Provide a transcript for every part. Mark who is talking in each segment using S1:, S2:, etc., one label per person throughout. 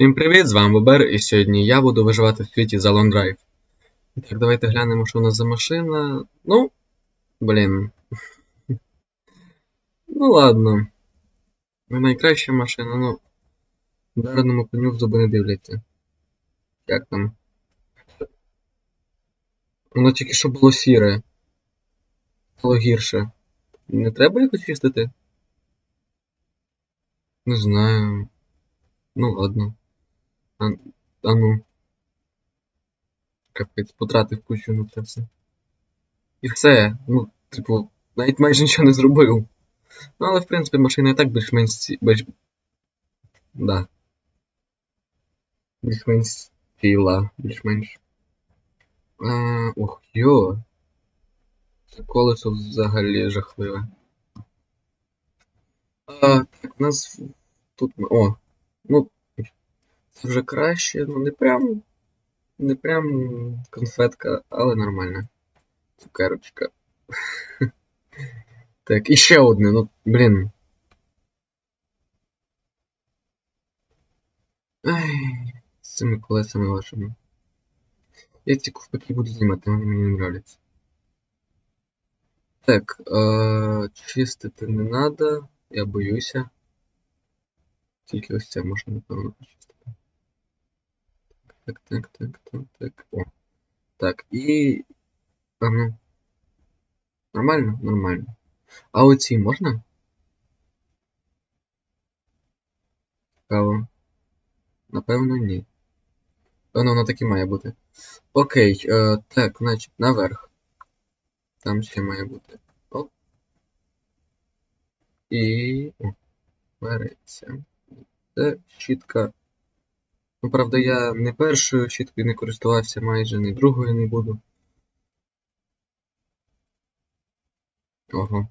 S1: Всім привіт, з вами Бобер, і сьогодні я буду виживати в світі за Drive. І так, давайте глянемо, що у нас за машина. Ну, блін. Ну ладно. Не найкраща машина, ну. Ударному коню в зуби не дивляться. Як там? Воно тільки що було сіре. Стало гірше. Не треба їх очистити? Не знаю. Ну ладно. А, а ну. Капець, потратив кучу на це все. І все. Ну, типу, навіть майже нічого не зробив. Ну, але в принципі машина і так більш-менш більш... Да. Більш-менш ціла, більш-менш. А, ох, йо. Це колесо взагалі жахливе. А, так, у нас тут. О, ну, це вже краще, ну не прям. Не прям конфетка, але нормальна. Цукерочка. Так, і ще одне, ну, блін. Ай, з цими колесами вашими. Я ці ковпаки буду знімати, вони мені не нравляться. Так, е, чистити не надо, я боюся. Тільки ось це можна, напевно, почистити. Так, так, так, так, так. О. Так, і. А ну. Нормально? Нормально. А оці можна? Цікаво. Напевно, ні. Певно, воно так і має бути. Окей, е, так, значить, наверх. Там ще має бути. Оп. І. О, береться. Це щітка. Ну, правда, я не першою щіткою не користувався майже, не другою не буду. Ого.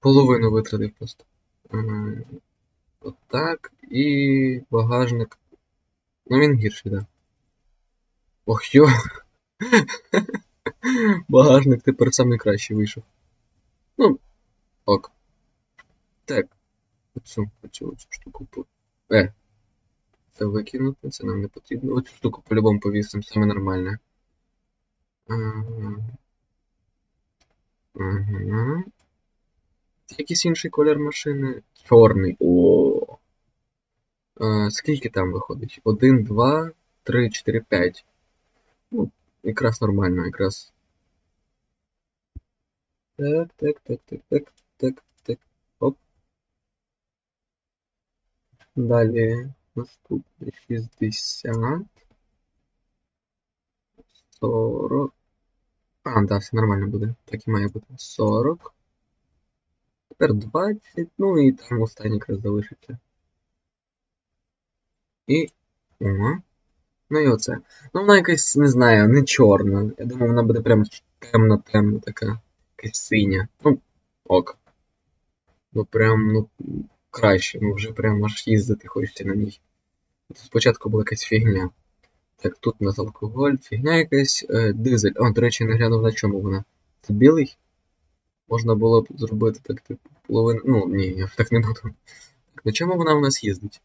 S1: Половину витратив просто. Е, Отак. І багажник. Ну він гірший, так. Да. Ох йо. Багажник тепер самий кращий вийшов. Ну, ок. Так. Оцю, оцю, оцю штуку. Е. Це викинути, це нам не потрібно. Оцю штуку по-любому повісимо, саме нормальне. Ага. Це якийсь інший колір машини. Чорний. О. А, скільки там виходить? 1, 2, 3, 4, 5. Ну, якраз нормально, якраз. Так, так, так, так, так, так, так. Оп. Далі наступне 60. 40. А, да, все нормально буде. Так і має бути. 40. Тепер 20. Ну і там останній якраз залишиться. І. Ага. Ну і оце. Ну вона якась, не знаю, не чорна. Я думав, вона буде прям темна-темна така. Якась синя. Ну, ок. Ну прям, ну, краще. Ну вже прям аж їздити хочеться на ній. Спочатку була якась фігня. Так, тут у нас алкоголь, фігня якась, е, дизель. О, до речі, не глянув на чому вона. Це білий? Можна було б зробити так, типу, половину. Ну, ні, я так не буду. Так, на чому вона у нас їздить?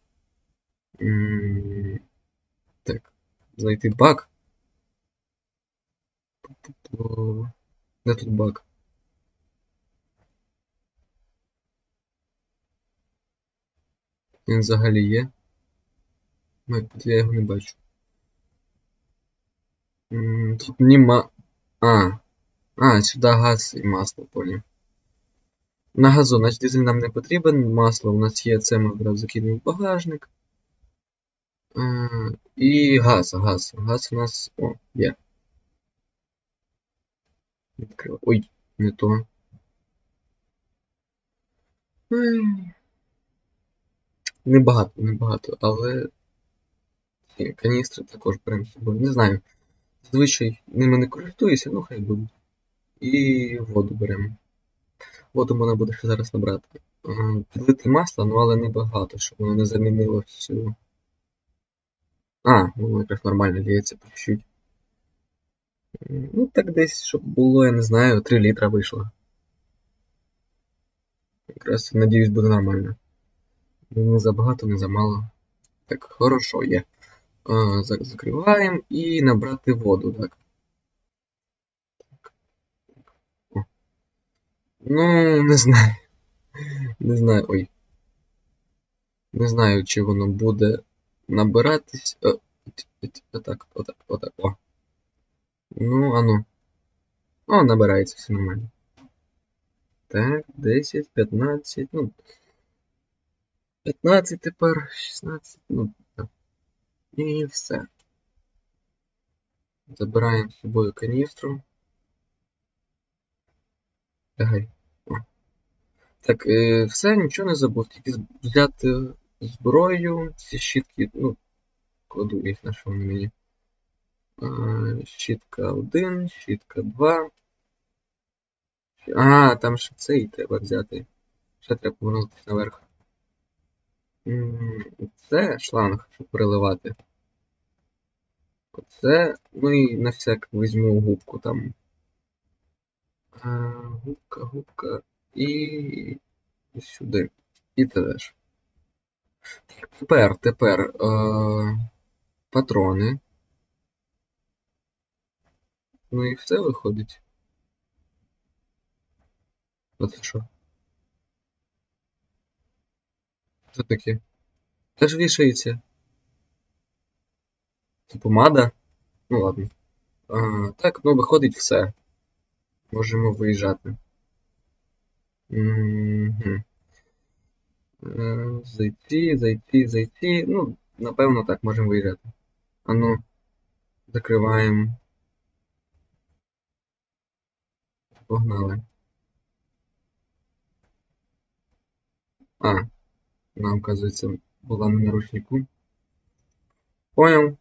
S1: Так, знайти бак. Де тут бак? Він взагалі є. Ой, я його не бачу. Тут нема. А. А, сюди газ і масло поняв. На газу, значить дизель нам не потрібен, масло у нас є, це ми одразу закинемо в багажник. Е, І газ, газ. Газ у нас. О, є. Відкрив. Ой, не то. Небагато, небагато, але ці каністри також беремо з собою. Не знаю. Зазвичай ними не користуюся, ну хай будуть. І воду беремо. Воду можна буде ще зараз набрати. Е, Підлити масло, ну але не багато, щоб воно не замінило всю. А, воно якраз нормально ліється по чуть-чуть. Ну так десь, щоб було, я не знаю, 3 літра вийшло. Якраз, надіюсь, буде нормально. Не забагато, не замало. Так, хорошо, є. Зак- закриваємо і набрати воду, так. Так. Ну, не знаю. Не знаю. Ой. Не знаю, чи воно буде набиратись. Т- Отак, отак, отак. О. Ну, ану. О, набирається все нормально. Так, 10, 15, ну. 15 тепер, 16, ну. І все. Забираємо з собою каністру. О. Так, все, нічого не забув. Тільки взяти зброю, ці щітки, ну, кладу їх на що вони мені. Щітка 1, щітка 2. А, там ще цей треба взяти. Ще треба повернутися наверх. Це шланг, щоб переливати. Оце, ну і на всяк візьму губку там. А, губка, губка і, і сюди. І теж. Тепер, тепер е, патрони. Ну і все виходить. Оце що? Це таке? Теж вішається. Це помада? Ну ладно. А, так, ну виходить все. Можемо виїжджати. Е, Зайти, зайти, зайти. Ну, напевно, так, можемо виїжджати. А ну, закриваємо. Погнали. А, вона, оказується, була на наручнику. Понял.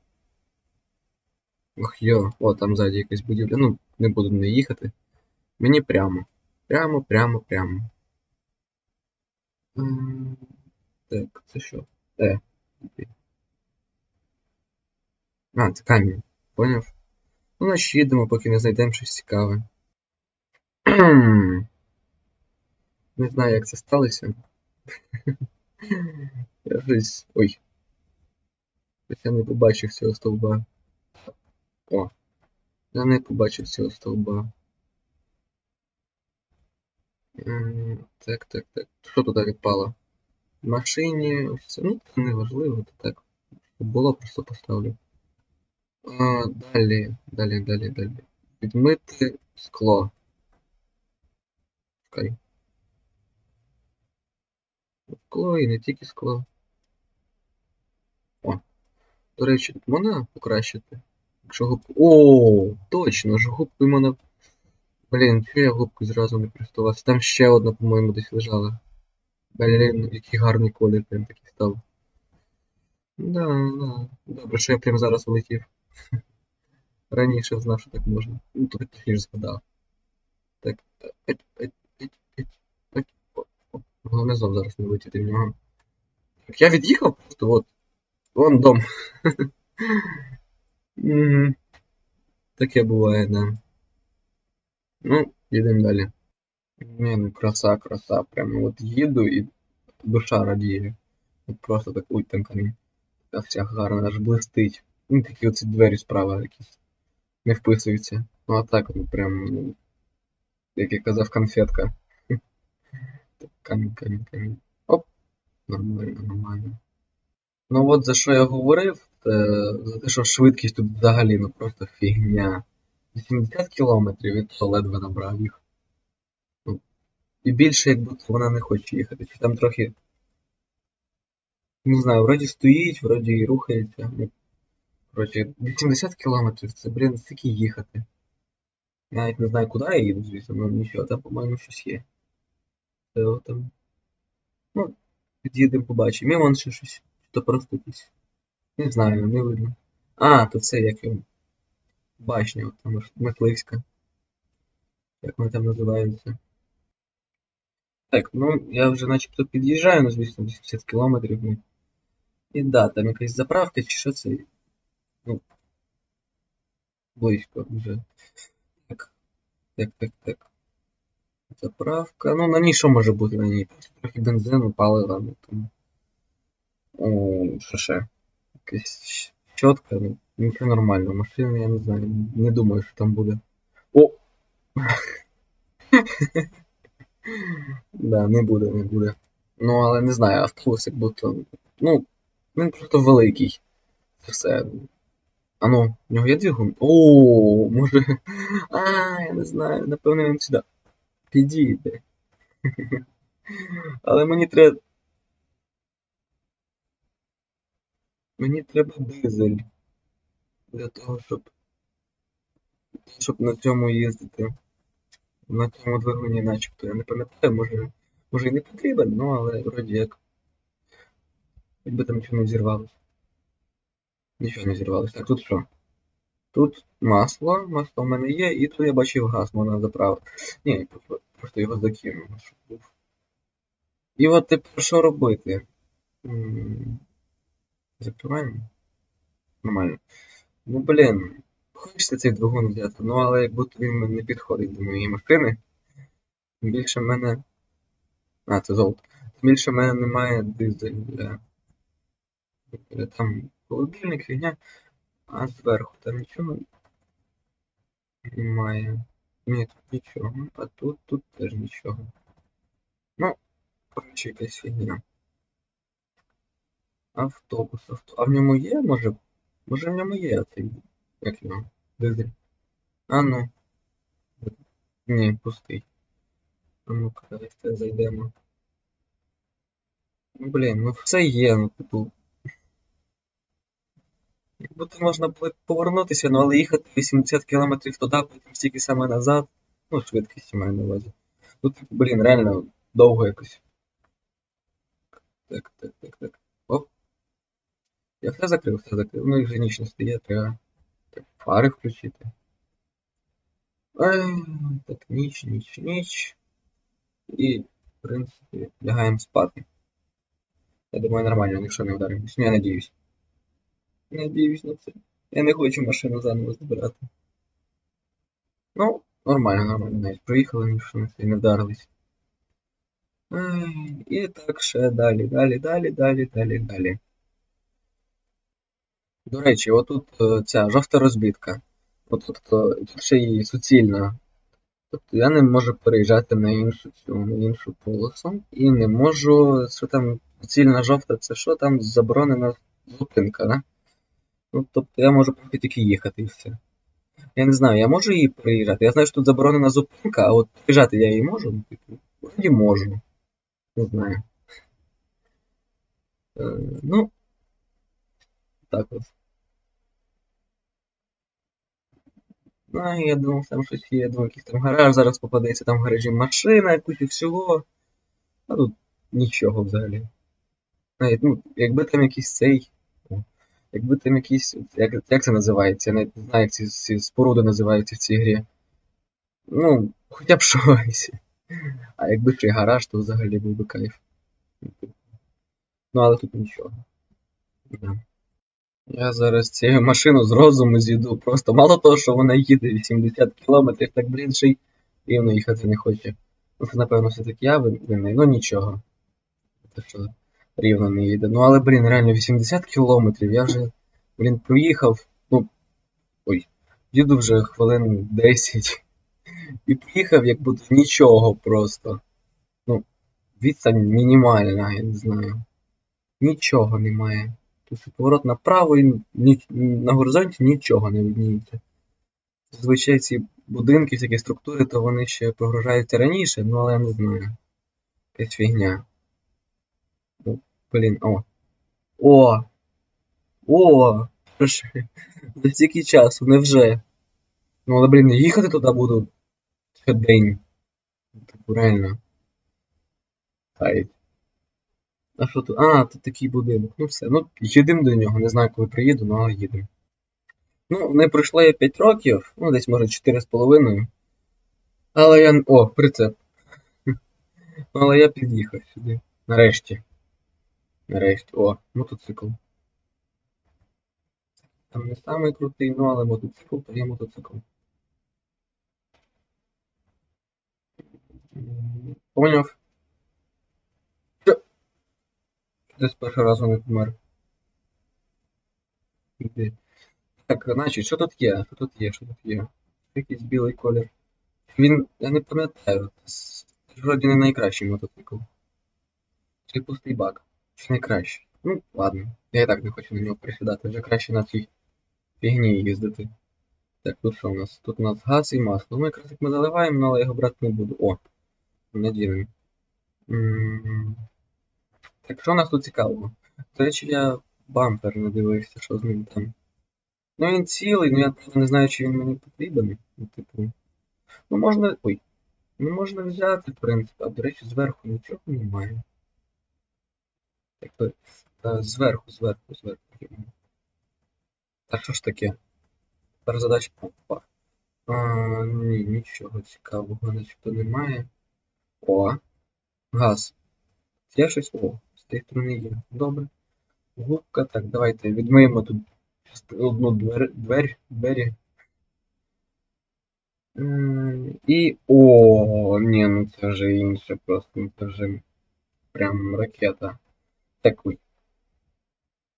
S1: Ох йо, о, там ззаді якась будівля. Ну, не буду не їхати. Мені прямо. Прямо, прямо, прямо. Так, це що? Е. А, це камінь. Поняв? Ну, значить їдемо, поки не знайдемо щось цікаве. Не знаю, як це сталося. Я щось. Ой. Щось я не побачив цього стовба. О. Я не побачив цього стовба. Так, так, так. Що туди відпало? В машині. ось. Ну, це не важливо, то так. Було, просто поставлю. А, далі, далі, далі, далі. Відмити скло. Чекай. Скло і не тільки скло. О. До речі, можна покращити? Якщо губку. О, точно ж губкою можна. Блін, чого я губкою зразу не користувався? Там ще одна, по-моєму, десь лежала. Блін, який гарний колір прям такий став. Да, да. Добре, що я прямо зараз влетів. Раніше знав, що так можна. Ну, то точніше згадав. Так. Головне знов зараз не влетіти в нього. Так, я від'їхав просто от. Вон дом. Таке буває, да. Ну, їдемо далі. Не, ну краса, краса. Прямо от їду і душа радіє. От просто так, ой, там камінь. Та вся гарна, аж блистить. Ну, такі оці двері справа якісь. Не вписуються. Ну а так, ну прям, ну, як я казав, конфетка. Камінь, камінь, камінь. Оп. Нормально, нормально. Ну от за що я говорив, за те, що швидкість тут взагалі ну просто фігня. 80 кілометрів то ледве набрав їх. Ну, і більше як будто вона не хоче їхати. Чи там трохи. Не знаю, вроді стоїть, вроді і рухається. Ну, коротше, 80 кілометрів це, блін, стільки їхати. Навіть не знаю, куди я їду, звісно, ну нічого, там, по-моєму, щось є. Там. Ну, під'їдемо, побачимо. І вон ще щось. То просто якийсь. Не знаю, не видно. А, то це як його. Башня, от там мисливська. Як вони там називаються. Так, ну я вже начебто під'їжджаю, ну звісно, 80 кілометрів. Ну. І да, там якась заправка чи що це. Ну. Близько вже. Так. Так, так, так. Заправка. Ну, на ній що може бути на ній? Трохи бензину, палива, ну там. О, що ще? якась щотка, ну, нічого нормально. Машина, я не знаю, не думаю, що там буде. О! Да, не буде, не буде. Ну, але не знаю, автобус як будто. Ну, він просто великий. Це все. А ну, в нього є двигун? О, може. А, я не знаю, напевно він сюди підійде. Але мені треба. Мені треба дизель. Для того, щоб. Щоб на цьому їздити. На цьому двигуні начебто. Я не пам'ятаю, може. Може і не потрібен, ну але вроді як. Якби там нічого не взірвалося. Нічого не зірвалося. Так, тут що? Тут масло, масло в мене є, і тут я бачив газ, можна заправити. Ні, просто- його закинув. щоб був. І от тепер що робити? Закриваємо? Нормально. Ну блін, хочеться цей двигун взяти, ну але як будто він не підходить до моєї машини. Тим Більше в мене. А, це золото. Тим більше в мене немає дизеля. Там холодильник, фігня. А зверху там нічого немає. Ні, тут нічого. А тут, тут теж нічого. Ну, коротше, якась фігня. Автобус, авто. А в ньому є, може? Може в ньому є цей. Як його? Дизель. А ну. Ні, пустий. А ну-ка, давайте зайдемо. Блін, ну все є, ну типу. Якби то можна було повернутися, ну але їхати 80 км туди, потім стільки саме назад. Ну, швидкість маю на увазі. Ну, типу, блін, реально довго якось. Так, так, так, так. Оп. Я все закрив, все закрив. Ну і вже ніч не стає, треба фари включити. Ай, так, ніч, ніч, ніч. І, в принципі, лягаємо спати. Я думаю, нормально, ніхто не вдаримось. Ну, я надіюсь. Надіюсь на це. Я не хочу машину заново збирати. Ну, нормально, нормально, навіть проїхали, ніщо на це не вдарились. І так ще далі, далі, далі, далі, далі, далі. До речі, отут е, ця жовта розбітка. От, тобто, тут ще і суцільна. Тобто я не можу переїжджати на іншу цю, на іншу полосу. І не можу. Що там суцільна жовта, це що там заборонена зупинка, да? Ну, тобто я можу поки тільки їхати і все. Я не знаю, я можу її переїжджати. Я знаю, що тут заборонена зупинка, а от приїжджати я її можу? Ну, Типу, вроді можу. Не знаю. Е, ну, так от. Ну, я думав, там щось є, я думав, якийсь там гараж зараз попадеться, там в гаражі машина, і всього. А тут нічого взагалі. Навіть, ну, якби там якийсь цей. Якби там якийсь. Як, як це називається? Я навіть не знаю, як ці, ці споруди називаються в цій грі. Ну, хоча б щось. А якби ще й гараж, то взагалі був би кайф. Ну, але тут нічого. Да. Я зараз цю машину з розуму з'їду. Просто мало того, що вона їде 80 км, так, блін, ще й рівно їхати не хоче. Ну, це, напевно, все-таки я вин- винний, ну нічого. Те, що рівно не їде. Ну, але, блін, реально 80 км, я вже, блін, проїхав, ну, ой, їду вже хвилин 10. І приїхав, як будто нічого просто. Ну, відстань мінімальна, я не знаю. Нічого немає. Тобто поворот направо і ні, на горизонті нічого не видніється. Зазвичай ці будинки, всякі структури, то вони ще прогружаються раніше, ну але я не знаю. Якась фігня. Блін, о. О! О! За стільки часу, невже? Ну але, блін, їхати туди буду щодень. Типу, реально. А що тут? А, тут такий будинок. Ну все. Ну, їдемо до нього. Не знаю, коли приїду, ну але їдемо. Ну, не пройшло я 5 років, ну десь може 4,5. Але я. О, прицеп. Ну, але я під'їхав сюди. Нарешті. Нарешті. О, мотоцикл. Там не самий крутий, ну але мотоцикл, то є мотоцикл. Поняв. Що? Ти з першого разу не помер. Так, значить, що тут є? Що тут є? Що тут є? Якийсь білий колір. Він, я не пам'ятаю, вроді не найкращий мотоцикл. Чи пустий бак. Чи найкращий? Ну, ладно. Я і так не хочу на нього присідати, вже краще на цій фігні їздити. Так, тут що у нас? Тут у нас газ і масло. Ну, якраз як ми заливаємо, але його брати не буду. О, наділимо. Так, що у нас тут цікавого? До речі, я бампер не дивився, що з ним там. Ну він цілий, ну я правда не знаю, чи він мені потрібен. Ну, типу. Ну можна. Ой. Ну можна взяти, в принципі, а до речі, зверху нічого немає. То, та, зверху, зверху, зверху. Так що ж таке? Тепер задача. Опа. А, ні, нічого цікавого начебто немає. О. Газ. Є щось? О, з тієї сторони є. Добре. Губка. Так, давайте відмиємо тут одну двер, дверь, двері. І. О, ні, ну це вже інше просто. Ну це вже прям ракета. Так, ой.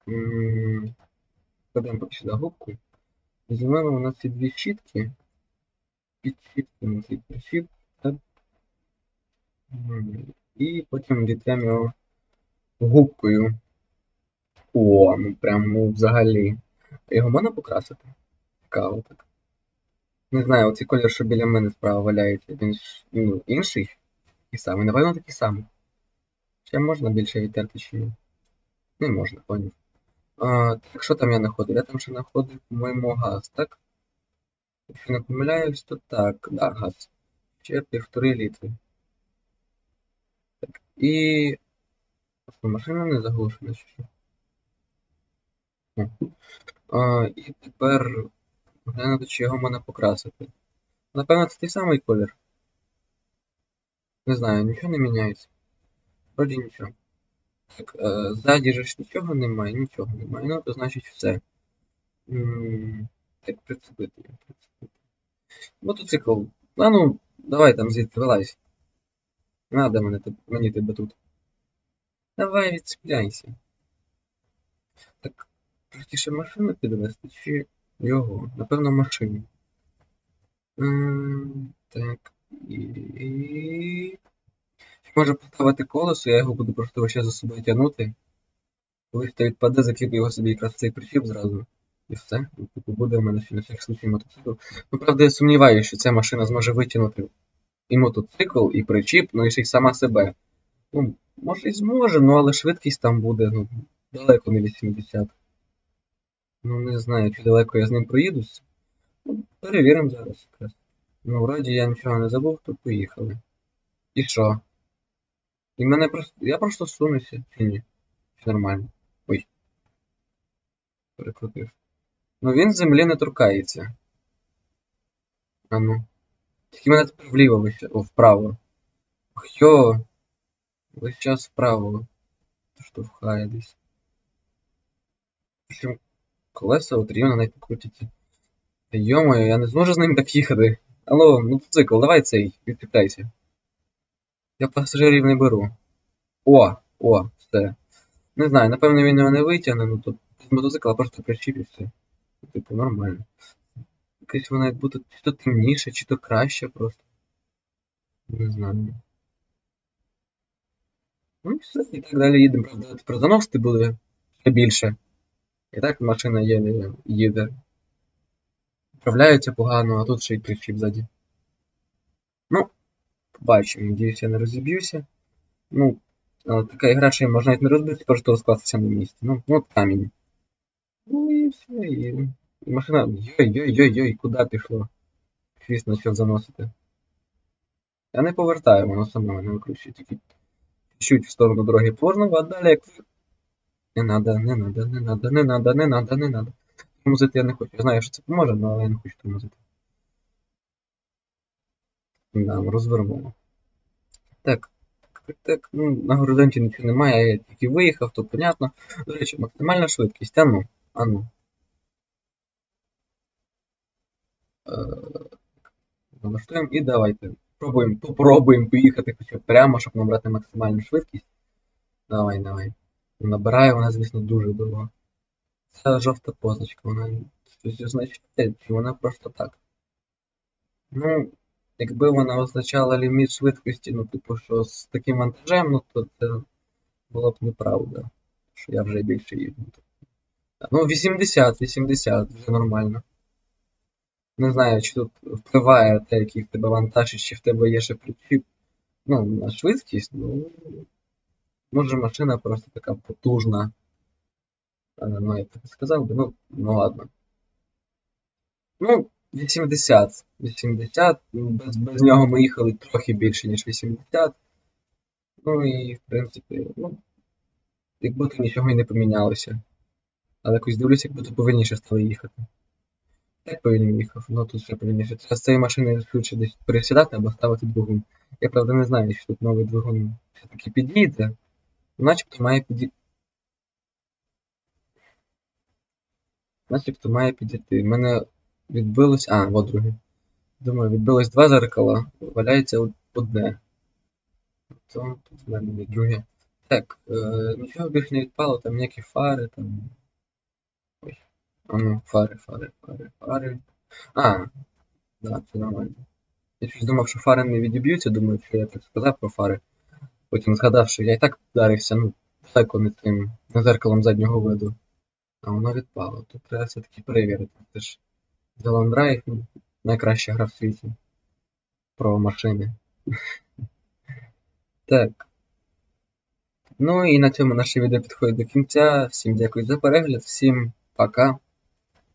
S1: М, Кладемо поки сюди губку. Візьмемо у нас ці дві щітки. Під щітки на цей прищіп. І потім дітремо його губкою. О, ну прям ну взагалі. Його можна покрасити? Цікаво так. Не знаю, оцей колір, що біля мене справа валяється, він ну, інший. Такий самий. Напевно, такий самий. Ще можна більше відтерти чи ні? Не можна, поняв. Так що там я знаходив? Я там ще знаходив, по-моєму, газ, так? Якщо не помиляюсь, то так, да, газ. Ще півтори літри. Так, і. Машина не заглушена чи що? А, і тепер глянути, чи його можна покрасити. Напевно, це той самий колір. Не знаю, нічого не міняється. Вроді нічого. Так, ззаді ж нічого немає, нічого немає. Ну, то значить все. Так, прицепити. прицепити. Мотоцикл. А ну, давай там звідти вилазь. Надо мене, мені тебе тут. Давай відцепляйся. Так, простіше машину підвести чи його? Напевно, машину. Так, і. Може поставити колесо, я його буду просто ще за собою тягнути. Коли хто відпаде, закріплю його собі якраз в цей причіп зразу. І все. І, Типу буде в мене ще на всякий случай мотоцикл. Ну, правда, я сумніваюся, що ця машина зможе витягнути і мотоцикл, і причіп, ну і ще й сама себе. Ну, може і зможе, ну але швидкість там буде, ну, далеко не 80. Ну, не знаю, чи далеко я з ним проїдусь. Ну, перевіримо зараз якраз. Ну, вроді я нічого не забув, то поїхали. І що? І мене просто. Я просто сунуся, чи ні? Чи нормально? Ой. Перекрутив. Ну він землі не торкається. А ну. Тільки мене тепер вліво вище. О, вправо. Ох, йо. Весь час вправо. Штовхає десь. Причому колеса от рівно навіть покрутяться. Та Йо-моє, я не зможу з ним так їхати. Алло, мотоцикл, давай цей, відкріпляйся. Я пасажирів не беру. О, о, все. Не знаю, напевно він його не витягне, ну тут з мотоцикла просто причіпився. Типу, нормально. Якась вона як будто чи то темніше, чи то краще просто. Не знаю. Ну і все, і так далі їдемо. Тепер заносити буде ще більше. І так машина є, їде. Управляється погано, а тут ще й причіп ззаді. Ну, побачимо, надіюсь, я не розіб'юся. Ну, така ігра, що її можна навіть не розбити, просто розкластися на місці. Ну, от камінь. Ну і все, і, і машина. Йой-йой-йой-йой, куди пішло? Хвіст почав заносити. Я не повертаю, воно саме не викручує, тільки чуть в сторону дороги повернув, а далі як. Не надо, не надо, не надо, не надо, не надо, не надо. Тормозити я не хочу. Я знаю, що це поможе, але я не хочу тормозити. Да, розвернуло. Так, так, ну, на горизонті нічого немає, я тільки виїхав, то понятно. До речі, максимальна швидкість, а ну, а ну. Е, Налаштуємо і давайте. Пробуємо, попробуємо поїхати хоча б прямо, щоб набрати максимальну швидкість. Давай, давай. Набирає вона, звісно, дуже довго. Ця жовта позначка, вона щось означає, чи вона просто так. Ну, якби вона означала ліміт швидкості, ну, типу, що з таким вантажем, ну, то це було б неправда. Що я вже більше їду. Ну, 80, 80, вже нормально. Не знаю, чи тут впливає те, який в тебе вантаж, і чи в тебе є ще причіп. Ну, на швидкість, ну. Може машина просто така потужна. Е, Ну, я так сказав би, ну, ну ладно. Ну, 80. 80. ну, Без, без нього ми їхали трохи більше, ніж 80. Ну і, в принципі, ну, як будто нічого і не помінялося. Але якось дивлюся, як будто повільніше стали їхати. Так повільно їхав, ну тут ще повільніше. Треба з цієї машини швидше десь пересідати або ставити двигун. Я правда не знаю, що тут новий двигун все-таки підійде. Начебто має підійти. Начебто має підійти. У мене відбилось. А, от друге. Думаю, відбилось два зеркала, валяється одне. То тут в мене є друге. Так, е, нічого більше не відпало, там ніякі фари, там. Ой. А ну, фари, фари, фари, фари. А, да, це нормально. Я щось думав, що фари не відіб'ються, думаю, що я так сказав про фари. Потім згадав, що я і так вдарився, ну, далеко не тим зеркалом заднього виду. А воно відпало. Тут треба все-таки перевірити. Це ж The Драйв найкраща гра в світі. Про машини. Так. Ну і на цьому наше відео підходить до кінця. Всім дякую за перегляд, всім пока.